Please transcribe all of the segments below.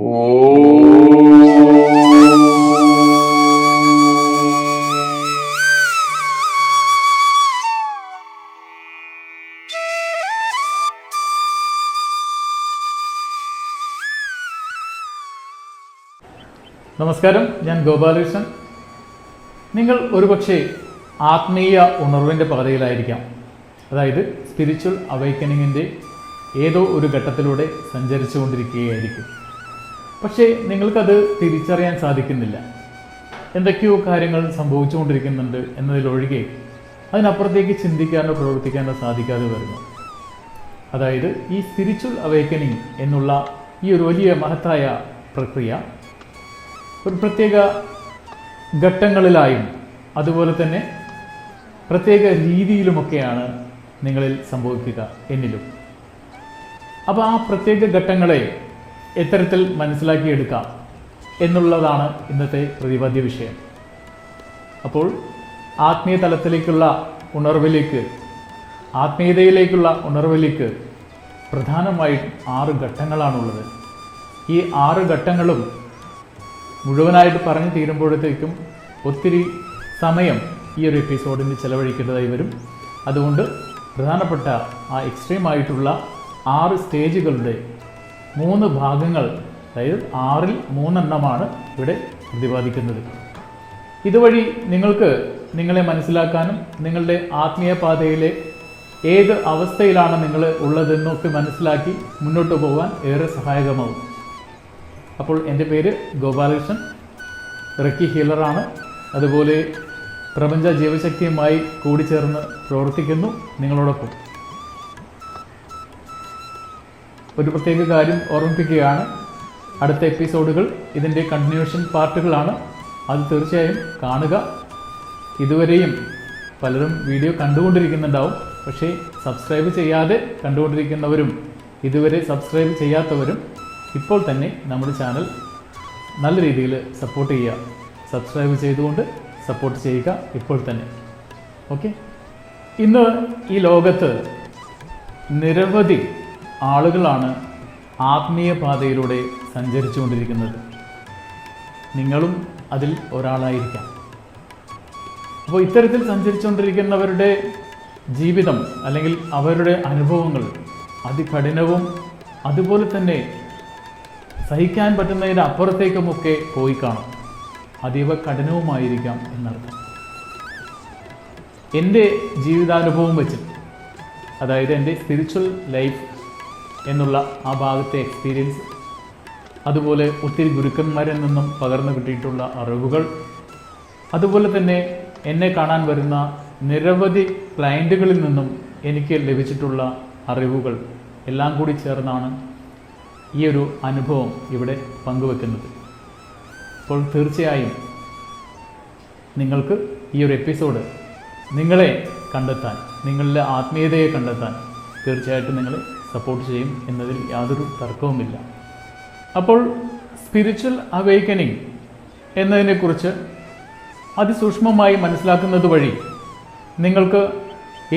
നമസ്കാരം ഞാൻ ഗോപാലകൃഷ്ണൻ. നിങ്ങൾ ഒരുപക്ഷെ ആത്മീയ ഉണർവിന്റെ പാതയിലായിരിക്കാം. അതായത് സ്പിരിച്വൽ അവൈക്കനിങ്ങിന്റെ ഏതോ ഒരു ഘട്ടത്തിലൂടെ സഞ്ചരിച്ചു കൊണ്ടിരിക്കുകയായിരിക്കും പക്ഷേ നിങ്ങൾക്കത് തിരിച്ചറിയാൻ സാധിക്കുന്നില്ല. എന്തൊക്കെയോ കാര്യങ്ങൾ സംഭവിച്ചുകൊണ്ടിരിക്കുന്നുണ്ട് എന്നതിലൊഴികെ അതിനപ്പുറത്തേക്ക് ചിന്തിക്കാനോ പ്രവർത്തിക്കാനോ സാധിക്കാതെ വരുന്നു. അതായത് ഈ സ്പിരിച്വൽ അവേക്കനിങ് എന്നുള്ള ഈ ഒരു വലിയ മഹത്തായ പ്രക്രിയ ഒരു പ്രത്യേക ഘട്ടങ്ങളിലായും അതുപോലെ തന്നെ പ്രത്യേക രീതിയിലുമൊക്കെയാണ് നിങ്ങളിൽ സംഭവിക്കുക എന്നിലും. അപ്പോൾ ആ പ്രത്യേക ഘട്ടങ്ങളെ എത്തരത്തിൽ മനസ്സിലാക്കിയെടുക്കാം എന്നുള്ളതാണ് ഇന്നത്തെ പ്രതിപാദ്യ വിഷയം. അപ്പോൾ ആത്മീയ തലത്തിലേക്കുള്ള ഉണർവിലേക്ക് ആത്മീയതയിലേക്കുള്ള ഉണർവിലേക്ക് പ്രധാനമായും ആറ് ഘട്ടങ്ങളാണുള്ളത്. ഈ ആറ് ഘട്ടങ്ങളും മുഴുവനായിട്ട് പറഞ്ഞു തീരുമ്പോഴത്തേക്കും ഒത്തിരി സമയം ഈ ഒരു എപ്പിസോഡിന് ചെലവഴിക്കേണ്ടതായി വരും. അതുകൊണ്ട് പ്രധാനപ്പെട്ട ആ എക്സ്ട്രീം ആയിട്ടുള്ള ആറ് സ്റ്റേജുകളുടെ മൂന്ന് ഭാഗങ്ങൾ അതായത് ആറിൽ മൂന്നെണ്ണമാണ് ഇവിടെ പ്രതിപാദിക്കുന്നത്. ഇതുവഴി നിങ്ങൾക്ക് നിങ്ങളെ മനസ്സിലാക്കാനും നിങ്ങളുടെ ആത്മീയ പാതയിലെ ഏത് അവസ്ഥയിലാണ് നിങ്ങൾ ഉള്ളതെന്നൊക്കെ മനസ്സിലാക്കി മുന്നോട്ട് പോകാൻ ഏറെ സഹായകമാവും. അപ്പോൾ എന്റെ പേര് ഗോപാലകൃഷ്ണൻ റക്കി ഹീലറാണ്. അതുപോലെ പ്രപഞ്ച ജീവശക്തിയുമായി കൂടിച്ചേർന്ന് പ്രവർത്തിക്കുന്നു നിങ്ങളോടൊപ്പം. ഒരു പ്രത്യേക കാര്യം ഓർമ്മിപ്പിക്കുകയാണ്. അടുത്ത എപ്പിസോഡുകൾ ഇതിന്റെ കണ്ടിന്യൂഷൻ പാർട്ടുകളാണ്. അത് തീർച്ചയായും കാണുക. ഇതുവരെയും പലരും വീഡിയോ കണ്ടുകൊണ്ടിരിക്കുന്നുണ്ടാവും. പക്ഷേ സബ്സ്ക്രൈബ് ചെയ്യാതെ കണ്ടുകൊണ്ടിരിക്കുന്നവരും ഇതുവരെ സബ്സ്ക്രൈബ് ചെയ്യാത്തവരും ഇപ്പോൾ തന്നെ നമ്മുടെ ചാനൽ നല്ല രീതിയിൽ സപ്പോർട്ട് ചെയ്യുക. സബ്സ്ക്രൈബ് ചെയ്തുകൊണ്ട് സപ്പോർട്ട് ചെയ്യുക ഇപ്പോൾ തന്നെ. ഓക്കെ? ഇന്ന് ഈ ലോകത്ത് നിരവധി ആളുകളാണ് ആത്മീയ പാതയിലൂടെ സഞ്ചരിച്ചുകൊണ്ടിരിക്കുന്നത്. നിങ്ങളും അതിൽ ഒരാളായിരിക്കാം. അപ്പോൾ ഇത്തരത്തിൽ സഞ്ചരിച്ചുകൊണ്ടിരിക്കുന്നവരുടെ ജീവിതം അല്ലെങ്കിൽ അവരുടെ അനുഭവങ്ങൾ അതികഠിനവും അതുപോലെ തന്നെ സഹിക്കാൻ പറ്റുന്നതിന്റെ അപ്പുറത്തേക്കുമൊക്കെ പോയി കാണും. അതീവ കഠിനവുമായിരിക്കാം എന്നർത്ഥം. എന്റെ ജീവിതാനുഭവം വെച്ച് അതായത് എന്റെ സ്പിരിച്വൽ ലൈഫ് എന്നുള്ള ആ ഭാഗത്തെ എക്സ്പീരിയൻസ് അതുപോലെ ഒത്തിരി ഗുരുക്കന്മാരിൽ നിന്നും പകർന്നു കിട്ടിയിട്ടുള്ള അറിവുകൾ. അതുപോലെ തന്നെ എന്നെ കാണാൻ വരുന്ന നിരവധി ക്ലയന്റുകളിൽ നിന്നും എനിക്ക് ലഭിച്ചിട്ടുള്ള അറിവുകൾ. എല്ലാം കൂടി ചേർന്നാണ് ഈ ഒരു അനുഭവം ഇവിടെ പങ്കുവെക്കുന്നത്. അപ്പോൾ തീർച്ചയായും നിങ്ങൾക്ക് ഈ ഒരു എപ്പിസോഡ് നിങ്ങളെ കണ്ടെത്താൻ നിങ്ങളുടെ ആത്മീയതയെ കണ്ടെത്താൻ തീർച്ചയായിട്ടും നിങ്ങളെ സപ്പോർട്ട് ചെയ്യും എന്നതിൽ യാതൊരു തർക്കവുമില്ല. അപ്പോൾ സ്പിരിച്വൽ അവേക്കനിങ് എന്നതിനെക്കുറിച്ച് അതിസൂക്ഷ്മമായി മനസ്സിലാക്കുന്നത് വഴി നിങ്ങൾക്ക്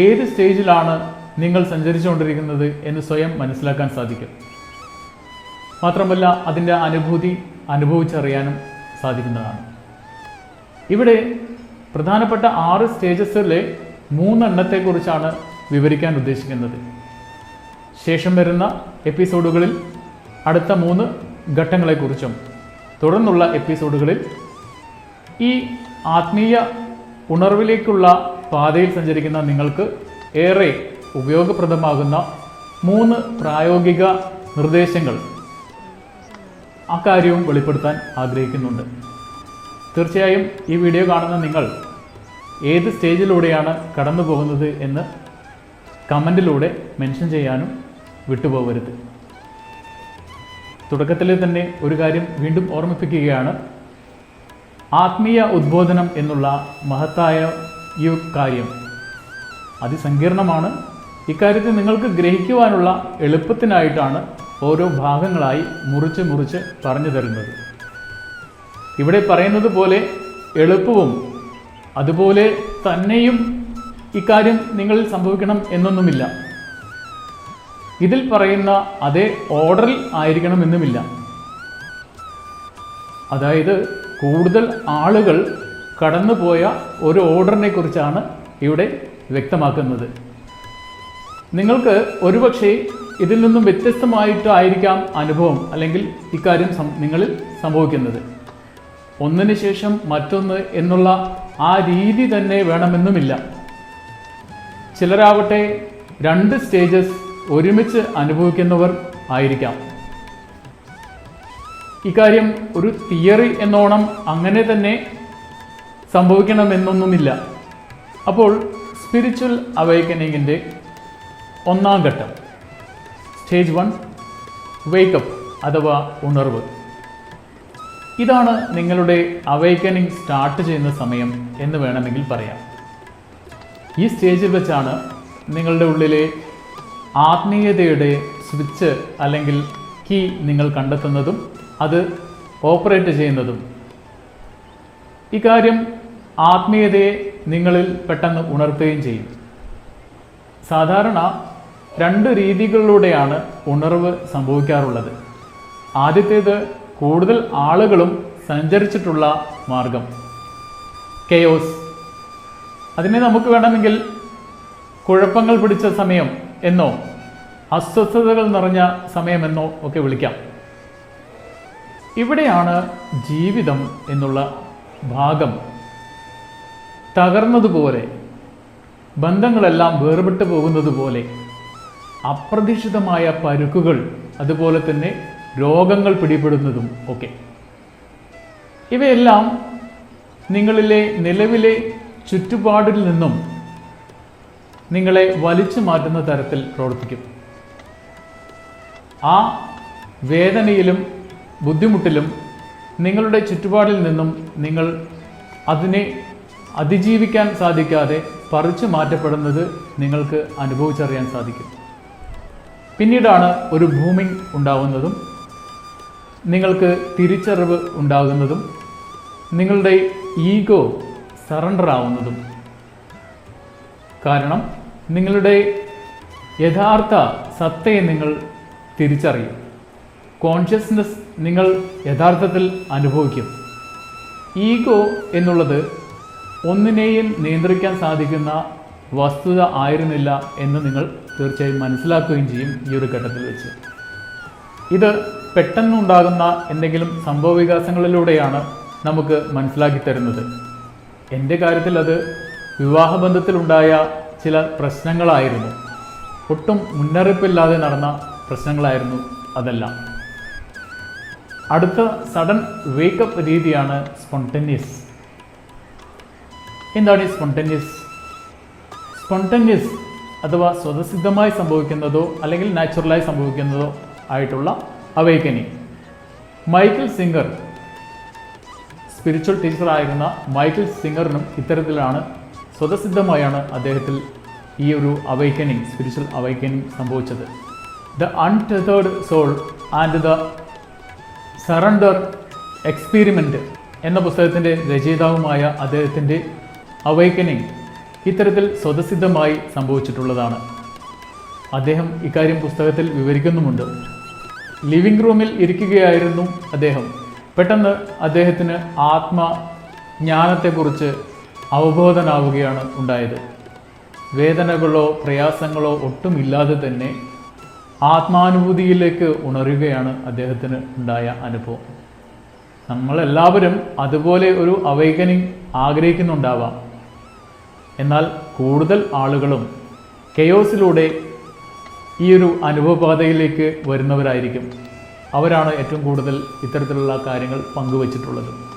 ഏത് സ്റ്റേജിലാണ് നിങ്ങൾ സഞ്ചരിച്ചുകൊണ്ടിരിക്കുന്നത് എന്ന് സ്വയം മനസ്സിലാക്കാൻ സാധിക്കും. മാത്രമല്ല അതിന്റെ അനുഭൂതി അനുഭവിച്ചറിയാനും സാധിക്കുന്നതാണ്. ഇവിടെ പ്രധാനപ്പെട്ട ആറ് സ്റ്റേജസിലെ മൂന്നെണ്ണത്തെക്കുറിച്ചാണ് വിവരിക്കാൻ ഉദ്ദേശിക്കുന്നത്. ശേഷം വരുന്ന എപ്പിസോഡുകളിൽ അടുത്ത മൂന്ന് ഘട്ടങ്ങളെക്കുറിച്ചും തുടർന്നുള്ള എപ്പിസോഡുകളിൽ ഈ ആത്മീയ ഉണർവിലേക്കുള്ള പാതയിൽ സഞ്ചരിക്കുന്ന നിങ്ങൾക്ക് ഏറെ ഉപയോഗപ്രദമാകുന്ന മൂന്ന് പ്രായോഗിക നിർദ്ദേശങ്ങൾ അക്കാര്യവും വെളിപ്പെടുത്താൻ ആഗ്രഹിക്കുന്നുണ്ട്. തീർച്ചയായും ഈ വീഡിയോ കാണുന്ന നിങ്ങൾ ഏത് സ്റ്റേജിലൂടെയാണ് കടന്നു പോകുന്നത് എന്ന് കമന്റിലൂടെ മെൻഷൻ ചെയ്യാനും വിട്ടുപോകരുത്. തുടക്കത്തിൽ തന്നെ ഒരു കാര്യം വീണ്ടും ഓർമ്മിപ്പിക്കുകയാണ്. ആത്മീയ ഉദ്ബോധനം എന്നുള്ള മഹത്തായ ഈ കാര്യം അതിസങ്കീർണമാണ്. ഇക്കാര്യത്തിൽ നിങ്ങൾക്ക് ഗ്രഹിക്കുവാനുള്ള എളുപ്പത്തിനായിട്ടാണ് ഓരോ ഭാഗങ്ങളായി മുറിച്ച് മുറിച്ച് പറഞ്ഞു തരുന്നത്. ഇവിടെ പറയുന്നത് പോലെ എളുപ്പവും അതുപോലെ തന്നെയും ഇക്കാര്യം നിങ്ങളിൽ സംഭവിക്കണം എന്നൊന്നുമില്ല. ഇതിൽ പറയുന്ന അതേ ഓർഡറിൽ ആയിരിക്കണമെന്നുമില്ല. അതായത് കൂടുതൽ ആളുകൾ കടന്നുപോയ ഒരു ഓർഡറിനെ കുറിച്ചാണ് ഇവിടെ വ്യക്തമാക്കുന്നത്. നിങ്ങൾക്ക് ഒരുപക്ഷെ ഇതിൽ നിന്നും വ്യത്യസ്തമായിട്ടായിരിക്കാം അനുഭവം അല്ലെങ്കിൽ ഇക്കാര്യം നിങ്ങളിൽ സംഭവിക്കുന്നത്. ഒന്നിന് ശേഷം മറ്റൊന്ന് എന്നുള്ള ആ രീതി തന്നെ വേണമെന്നുമില്ല. ചിലരാവട്ടെ രണ്ട് സ്റ്റേജസ് ഒരുമിച്ച് അനുഭവിക്കുന്നവർ ആയിരിക്കാം. ഇക്കാര്യം ഒരു തിയറി എന്നോണം അങ്ങനെ തന്നെ സംഭവിക്കണമെന്നൊന്നുമില്ല. അപ്പോൾ സ്പിരിച്വൽ അവൈക്കനിങ്ങിന്റെ ഒന്നാം ഘട്ടം. സ്റ്റേജ് വൺ വേക്കപ്പ് അഥവാ ഉണർവ്. ഇതാണ് നിങ്ങളുടെ അവൈക്കനിങ് സ്റ്റാർട്ട് ചെയ്യുന്ന സമയം എന്ന് വേണമെങ്കിൽ പറയാം. ഈ സ്റ്റേജിൽ വെച്ചാണ് നിങ്ങളുടെ ഉള്ളിലെ ആത്മീയതയുടെ സ്വിച്ച് അല്ലെങ്കിൽ കീ നിങ്ങൾ കണ്ടെത്തുന്നതും അത് ഓപ്പറേറ്റ് ചെയ്യുന്നതും. ഇക്കാര്യം ആത്മീയതയെ നിങ്ങളിൽ പെട്ടെന്ന് ഉണർത്തുകയും ചെയ്യും. സാധാരണ രണ്ട് രീതികളിലൂടെയാണ് ഉണർവ് സംഭവിക്കാറുള്ളത്. ആദ്യത്തേത് കൂടുതൽ ആളുകളും സഞ്ചരിച്ചിട്ടുള്ള മാർഗം കെയോസ്. അതിനെ നമുക്ക് വേണമെങ്കിൽ കുഴപ്പങ്ങൾ പിടിച്ച സമയം എന്നോ അസ്വസ്ഥതകൾ നിറഞ്ഞ സമയമെന്നോ ഒക്കെ വിളിക്കാം. ഇവിടെയാണ് ജീവിതം എന്നുള്ള ഭാഗം. തകർന്നതുപോലെ ബന്ധങ്ങളെല്ലാം വേർപെട്ടു പോകുന്നത് പോലെ അപ്രതീക്ഷിതമായ പരുക്കുകൾ അതുപോലെ തന്നെ രോഗങ്ങൾ പിടിപെടുന്നതും ഒക്കെ. ഇവയെല്ലാം നിങ്ങളിലെ നിലവിലെ ചുറ്റുപാടിൽ നിന്നും നിങ്ങളെ വലിച്ചു മാറ്റുന്ന തരത്തിൽ പ്രവർത്തിക്കും. ആ വേദനയിലും ബുദ്ധിമുട്ടിലും നിങ്ങളുടെ ചുറ്റുപാടിൽ നിന്നും നിങ്ങൾ അതിനെ അതിജീവിക്കാൻ സാധിക്കാതെ പറിച്ചു മാറ്റപ്പെടുന്നത് നിങ്ങൾക്ക് അനുഭവിച്ചറിയാൻ സാധിക്കും. പിന്നീടാണ് ഒരു ഭൂമിങ് ഉണ്ടാകുന്നതും നിങ്ങൾക്ക് തിരിച്ചറിവ് ഉണ്ടാകുന്നതും നിങ്ങളുടെ ഈഗോ സറണ്ടർ ആവുന്നതും കാരണം നിങ്ങളുടെ യഥാർത്ഥ സത്തയെ നിങ്ങൾ തിരിച്ചറിയും. കോൺഷ്യസ്നെസ് നിങ്ങൾ യഥാർത്ഥത്തിൽ അനുഭവിക്കും. ഈഗോ എന്നുള്ളത് ഒന്നിനെയും നിയന്ത്രിക്കാൻ സാധിക്കുന്ന വസ്തുത ആയിരുന്നില്ല എന്ന് നിങ്ങൾ തീർച്ചയായും മനസ്സിലാക്കുകയും ചെയ്യും ഈ ഒരു ഘട്ടത്തിൽ വെച്ച്. ഇത് പെട്ടെന്നുണ്ടാകുന്ന എന്തെങ്കിലും സംഭവ വികാസങ്ങളിലൂടെയാണ് നമുക്ക് മനസ്സിലാക്കി തരുന്നത്. എന്റെ കാര്യത്തിൽ അത് വിവാഹബന്ധത്തിലുണ്ടായ ചില പ്രശ്നങ്ങളായിരുന്നു. ഒട്ടും മുന്നറിയിപ്പില്ലാതെ നടന്ന പ്രശ്നങ്ങളായിരുന്നു അതെല്ലാം. അടുത്ത സഡൻ വേക്കപ്പ് രീതിയാണ് സ്പോണ്ടന്യസ് എന്താണ് ഈ സ്പോണ്ടന്യസ് സ്പോണ്ടന്യസ് അഥവാ സ്വതസിദ്ധമായി സംഭവിക്കുന്നതോ അല്ലെങ്കിൽ നാച്ചുറലായി സംഭവിക്കുന്നതോ ആയിട്ടുള്ള അവേക്കനിങ് മൈക്കിൾ സിംഗർ സ്പിരിച്വൽ ടീച്ചറായിരുന്ന മൈക്കിൾ സിംഗറിനും ഇത്തരത്തിലാണ് സ്വതസിദ്ധമായാണ് അദ്ദേഹത്തിൽ ഈ ഒരു അവൈക്കനിങ് സ്പിരിച്വൽ അവൈക്കനിങ് സംഭവിച്ചത്. The untethered soul and the surrender experiment എന്ന പുസ്തകത്തിന്റെ രചയിതാവുമായ അദ്ദേഹത്തിന്റെ അവൈക്കനിങ് ഇത്തരത്തിൽ സ്വതസിദ്ധമായി സംഭവിച്ചിട്ടുള്ളതാണ്. അദ്ദേഹം ഇക്കാര്യം പുസ്തകത്തിൽ വിവരിക്കുന്നുമുണ്ട്. ലിവിംഗ് റൂമിൽ ഇരിക്കുകയായിരുന്നു അദ്ദേഹം. പെട്ടെന്ന് അദ്ദേഹത്തിന് ആത്മജ്ഞാനത്തെക്കുറിച്ച് അവബോധനാവുകയാണ് ഉണ്ടായത്. വേദനകളോ പ്രയാസങ്ങളോ ഒട്ടുമില്ലാതെ തന്നെ ആത്മാനുഭൂതിയിലേക്ക് ഉണരുകയാണ് അദ്ദേഹത്തിന് ഉണ്ടായ അനുഭവം. നമ്മളെല്ലാവരും അതുപോലെ ഒരു അവൈകനിങ് ആഗ്രഹിക്കുന്നുണ്ടാവാം. എന്നാൽ കൂടുതൽ ആളുകളും കെയോസിലൂടെ ഈ ഒരു അനുഭവപാതയിലേക്ക് വരുന്നവരായിരിക്കും. അവരാണ് ഏറ്റവും കൂടുതൽ ഇത്തരത്തിലുള്ള കാര്യങ്ങൾ പങ്കുവച്ചിട്ടുള്ളത്.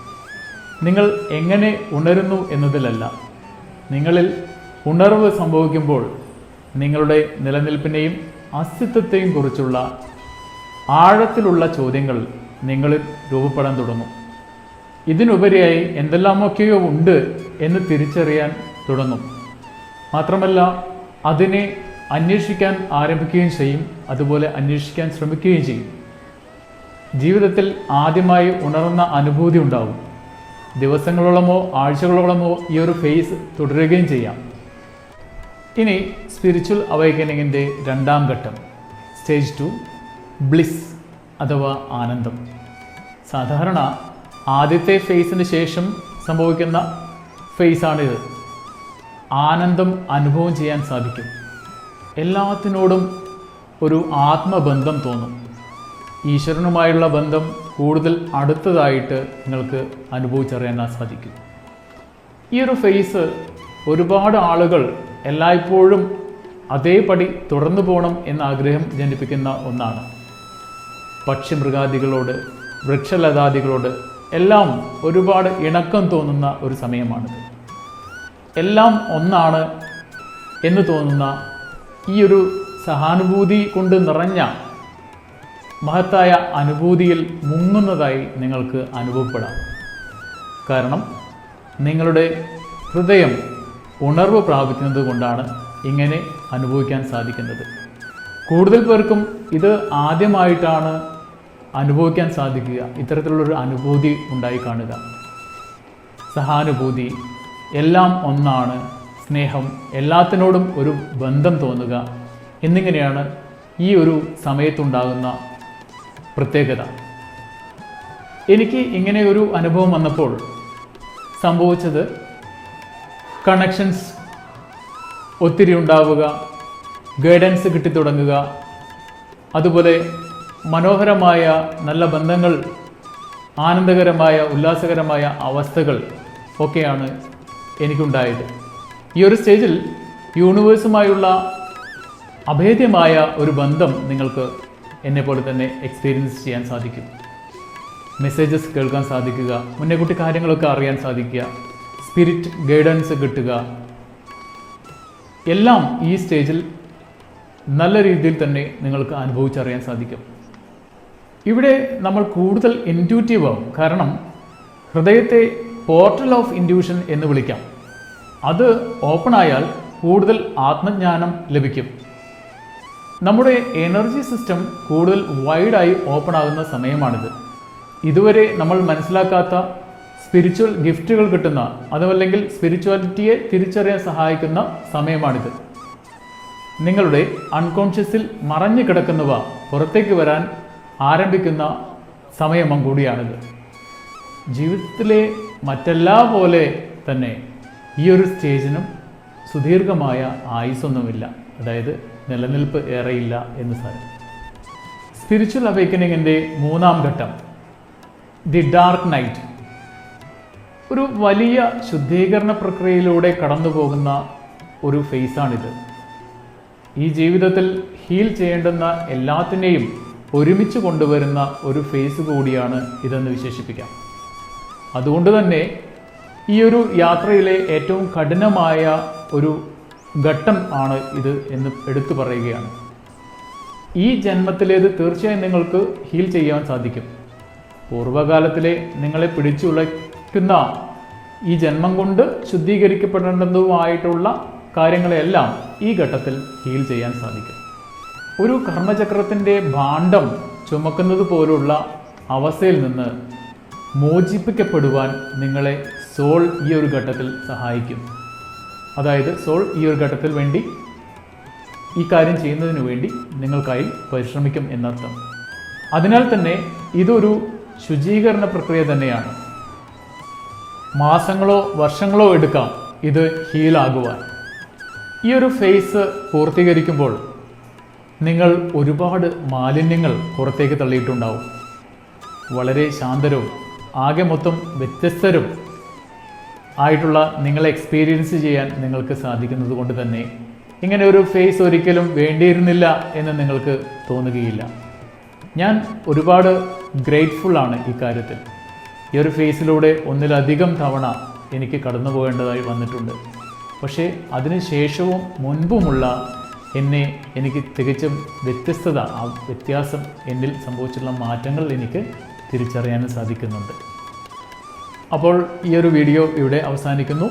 നിങ്ങൾ എങ്ങനെ ഉണരുന്നു എന്നതിലല്ല. നിങ്ങളിൽ ഉണർവ് സംഭവിക്കുമ്പോൾ നിങ്ങളുടെ നിലനിൽപ്പിനെയും അസ്തിത്വത്തെയും കുറിച്ചുള്ള ആഴത്തിലുള്ള ചോദ്യങ്ങൾ നിങ്ങളിൽ രൂപപ്പെടാൻ തുടങ്ങും. ഇതിനുപരിയായി എന്തെല്ലാമൊക്കെയോ ഉണ്ട് എന്ന് തിരിച്ചറിയാൻ തുടങ്ങും. മാത്രമല്ല അതിനെ അന്വേഷിക്കാൻ ആരംഭിക്കുകയും ചെയ്യും അതുപോലെ അന്വേഷിക്കാൻ ശ്രമിക്കുകയും ചെയ്യും. ജീവിതത്തിൽ ആദ്യമായി ഉണർന്ന അനുഭൂതി ഉണ്ടാവും. ദിവസങ്ങളോളമോ ആഴ്ചകളോളമോ ഈ ഒരു ഫേസ് തുടരുകയും ചെയ്യാം. ഇനി സ്പിരിച്വൽ അവൈക്കനിങ്ങിന്റെ രണ്ടാം ഘട്ടം. സ്റ്റേജ് ടു ബ്ലിസ് അഥവാ ആനന്ദം. സാധാരണ ആദ്യത്തെ ഫേസിന് ശേഷം സംഭവിക്കുന്ന ഫേസാണിത് ആനന്ദം അനുഭവം ചെയ്യാൻ സാധിക്കും. എല്ലാത്തിനോടും ഒരു ആത്മബന്ധം തോന്നും. ഈശ്വരനുമായുള്ള ബന്ധം കൂടുതൽ അടുത്തതായിട്ട് നിങ്ങൾക്ക് അനുഭവിച്ചറിയാൻ സാധിക്കും. ഈ ഒരു ഫേസ് ഒരുപാട് ആളുകൾ എല്ലായ്പ്പോഴും അതേപടി തുടർന്നു പോകണം എന്ന ആഗ്രഹം ജനിപ്പിക്കുന്ന ഒന്നാണ്. പക്ഷിമൃഗാദികളോട് വൃക്ഷലതാദികളോട് എല്ലാം ഒരുപാട് ഇണക്കം തോന്നുന്ന ഒരു സമയമാണിത്. എല്ലാം ഒന്നാണ് എന്ന് തോന്നുന്ന ഈ ഒരു സഹാനുഭൂതി കൊണ്ട് നിറഞ്ഞ മഹത്തായ അനുഭൂതിയിൽ മുങ്ങുന്നതായി നിങ്ങൾക്ക് അനുഭവപ്പെടാം. കാരണം നിങ്ങളുടെ ഹൃദയം ഉണർവ് പ്രാപിക്കുന്നത് കൊണ്ടാണ് ഇങ്ങനെ അനുഭവിക്കാൻ സാധിക്കുന്നത്. കൂടുതൽ പേർക്കും ഇത് ആദ്യമായിട്ടാണ് അനുഭവിക്കാൻ സാധിക്കുക. ഇത്തരത്തിലുള്ളൊരു അനുഭൂതി ഉണ്ടായി കാണുക. സഹാനുഭൂതി എല്ലാം ഒന്നാണ്. സ്നേഹം എല്ലാത്തിനോടും ഒരു ബന്ധം തോന്നുക. എന്നിങ്ങനെയാണ് ഈ ഒരു സമയത്തുണ്ടാകുന്ന പ്രത്യേകത. എനിക്ക് ഇങ്ങനെ ഒരു അനുഭവം വന്നപ്പോൾ സംഭവിച്ചത് കണക്ഷൻസ് ഒത്തിരി ഉണ്ടാവുക ഗൈഡൻസ് കിട്ടിത്തുടങ്ങുക അതുപോലെ മനോഹരമായ നല്ല ബന്ധങ്ങൾ ആനന്ദകരമായ ഉല്ലാസകരമായ അവസ്ഥകൾ ഒക്കെയാണ് എനിക്കുണ്ടായത്. ഈ ഒരു സ്റ്റേജിൽ യൂണിവേഴ്സുമായുള്ള അഭേദ്യമായ ഒരു ബന്ധം നിങ്ങൾക്ക് എന്നെപ്പോലെ തന്നെ എക്സ്പീരിയൻസ് ചെയ്യാൻ സാധിക്കും. മെസ്സേജസ് കേൾക്കാൻ സാധിക്കുക മുന്നേക്കുട്ടി കാര്യങ്ങളൊക്കെ അറിയാൻ സാധിക്കുക സ്പിരിറ്റ് ഗൈഡൻസ് കിട്ടുക. എല്ലാം ഈ സ്റ്റേജിൽ നല്ല രീതിയിൽ തന്നെ നിങ്ങൾക്ക് അനുഭവിച്ചറിയാൻ സാധിക്കും. ഇവിടെ നമ്മൾ കൂടുതൽ ഇന്റ്യൂറ്റീവ് ആവും. കാരണം ഹൃദയത്തെ പോർട്ടൽ ഓഫ് ഇന്റ്യൂഷൻ എന്ന് വിളിക്കാം. അത് ഓപ്പൺ ആയാൽ കൂടുതൽ ആത്മജ്ഞാനം ലഭിക്കും. നമ്മുടെ എനർജി സിസ്റ്റം കൂടുതൽ വൈഡായി ഓപ്പൺ ആകുന്ന സമയമാണിത്. ഇതുവരെ നമ്മൾ മനസ്സിലാക്കാത്ത സ്പിരിച്വൽ ഗിഫ്റ്റുകൾ കിട്ടുന്ന അതുമല്ലെങ്കിൽ സ്പിരിച്വാലിറ്റിയെ തിരിച്ചറിയാൻ സഹായിക്കുന്ന സമയമാണിത്. നിങ്ങളുടെ അൺകോൺഷ്യസിൽ മറഞ്ഞു കിടക്കുന്നവ പുറത്തേക്ക് വരാൻ ആരംഭിക്കുന്ന സമയമം കൂടിയാണിത്. ജീവിതത്തിലെ മറ്റെല്ലാ പോലെ തന്നെ ഈ ഒരു സ്റ്റേജിനും സുദീർഘമായ ആയുസൊന്നുമില്ല അതായത് നിലനിൽപ്പ് ഏറെയില്ല എന്ന് സാരം. സ്പിരിച്വൽ അവേക്കനിങ്ങിന്റെ മൂന്നാം ഘട്ടം ദി ഡാർക്ക് നൈറ്റ് ഒരു വലിയ ശുദ്ധീകരണ പ്രക്രിയയിലൂടെ കടന്നു പോകുന്ന ഒരു ഫേസാണിത് ഈ ജീവിതത്തിൽ ഹീൽ ചെയ്യേണ്ടുന്ന എല്ലാത്തിനെയും ഒരുമിച്ച് കൊണ്ടുവരുന്ന ഒരു ഫേസ് കൂടിയാണ് ഇതെന്ന് വിശേഷിപ്പിക്കാം. അതുകൊണ്ട് തന്നെ ഈ ഒരു യാത്രയിലെ ഏറ്റവും കഠിനമായ ഒരു ഘട്ടം ആണ് ഇത് എന്ന് എടുത്തു പറയുകയാണ്. ഈ ജന്മത്തിലേത് തീർച്ചയായും നിങ്ങൾക്ക് ഹീൽ ചെയ്യാൻ സാധിക്കും. പൂർവകാലത്തിലെ നിങ്ങളെ പിടിച്ചുളയ്ക്കുന്ന ഈ ജന്മം കൊണ്ട് ശുദ്ധീകരിക്കപ്പെടേണ്ടതുമായിട്ടുള്ള കാര്യങ്ങളെല്ലാം ഈ ഘട്ടത്തിൽ ഹീൽ ചെയ്യാൻ സാധിക്കും. ഒരു കർമ്മചക്രത്തിന്റെ ഭാണ്ഡം ചുമക്കുന്നത് പോലുള്ള അവസ്ഥയിൽ നിന്ന് മോചിപ്പിക്കപ്പെടുവാൻ നിങ്ങളെ സോൾ ഈ ഒരു ഘട്ടത്തിൽ സഹായിക്കും. അതായത് സോൾ ഈ ഒരു ഘട്ടത്തിൽ വേണ്ടി ഈ കാര്യം ചെയ്യുന്നതിന് വേണ്ടി നിങ്ങൾക്കായി പരിശ്രമിക്കും എന്നർത്ഥം. അതിനാൽ തന്നെ ഇതൊരു ശുചീകരണ പ്രക്രിയ തന്നെയാണ്. മാസങ്ങളോ വർഷങ്ങളോ എടുക്കാം ഇത് ഹീലാകുവാൻ ഈ ഒരു ഫേസ് പൂർത്തീകരിക്കുമ്പോൾ നിങ്ങൾ ഒരുപാട് മാലിന്യങ്ങൾ പുറത്തേക്ക് തള്ളിയിട്ടുണ്ടാവും. വളരെ ശാന്തരും ആകെ മൊത്തം വ്യത്യസ്തരും ആയിട്ടുള്ള നിങ്ങളെ എക്സ്പീരിയൻസ് ചെയ്യാൻ നിങ്ങൾക്ക് സാധിക്കുന്നത് കൊണ്ട് തന്നെ ഇങ്ങനെ ഒരു ഫേസ് ഒരിക്കലും വേണ്ടിയിരുന്നില്ല എന്ന് നിങ്ങൾക്ക് തോന്നുകയില്ല. ഞാൻ ഒരുപാട് ഗ്രേറ്റ്ഫുൾ ആണ് ഈ കാര്യത്തിൽ. ഈ ഒരു ഫേസിലൂടെ ഒന്നിലധികം തവണ എനിക്ക് കടന്നു പോകേണ്ടതായി വന്നിട്ടുണ്ട്. പക്ഷേ അതിനുശേഷവും മുൻപുമുള്ള എന്നെ എനിക്ക് തികച്ചും വ്യത്യസ്തത ആ വ്യത്യാസം എന്നിൽ സംഭവിച്ചിട്ടുള്ള മാറ്റങ്ങൾ എനിക്ക് തിരിച്ചറിയാനും സാധിക്കുന്നുണ്ട്. അപ്പോൾ ഈ ഒരു വീഡിയോ ഇവിടെ അവസാനിക്കുന്നു.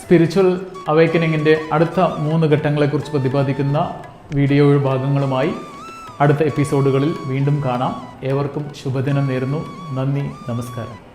സ്പിരിച്വൽ അവേക്കനിങ്ങിന്റെ അടുത്ത മൂന്ന് ഘട്ടങ്ങളെക്കുറിച്ച് പ്രതിപാദിക്കുന്ന വീഡിയോ ഭാഗങ്ങളുമായി അടുത്ത എപ്പിസോഡുകളിൽ വീണ്ടും കാണാം. ഏവർക്കും ശുഭദിനം നേരുന്നു. നന്ദി നമസ്കാരം.